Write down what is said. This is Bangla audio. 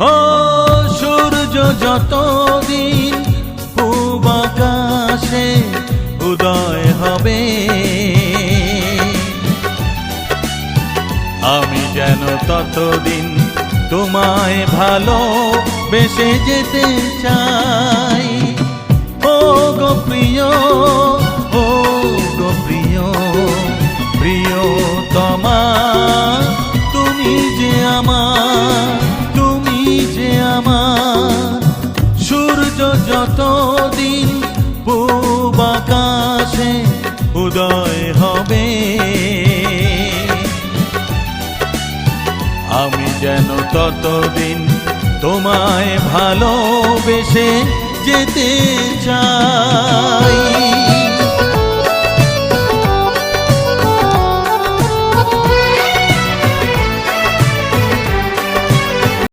ও সূর্য যতদিন পূব আকাশে উদয় হবে, আমি যেন ততদিন তোমায় ভালো বেসে যেতে চাই। ও গো প্রিয়, ও গো প্রিয়, প্রিয়তমা, তুমি যে আমার উদয় হবে। আমি যেন ততদিন তোমায় ভালোবেসে যেতে চাই।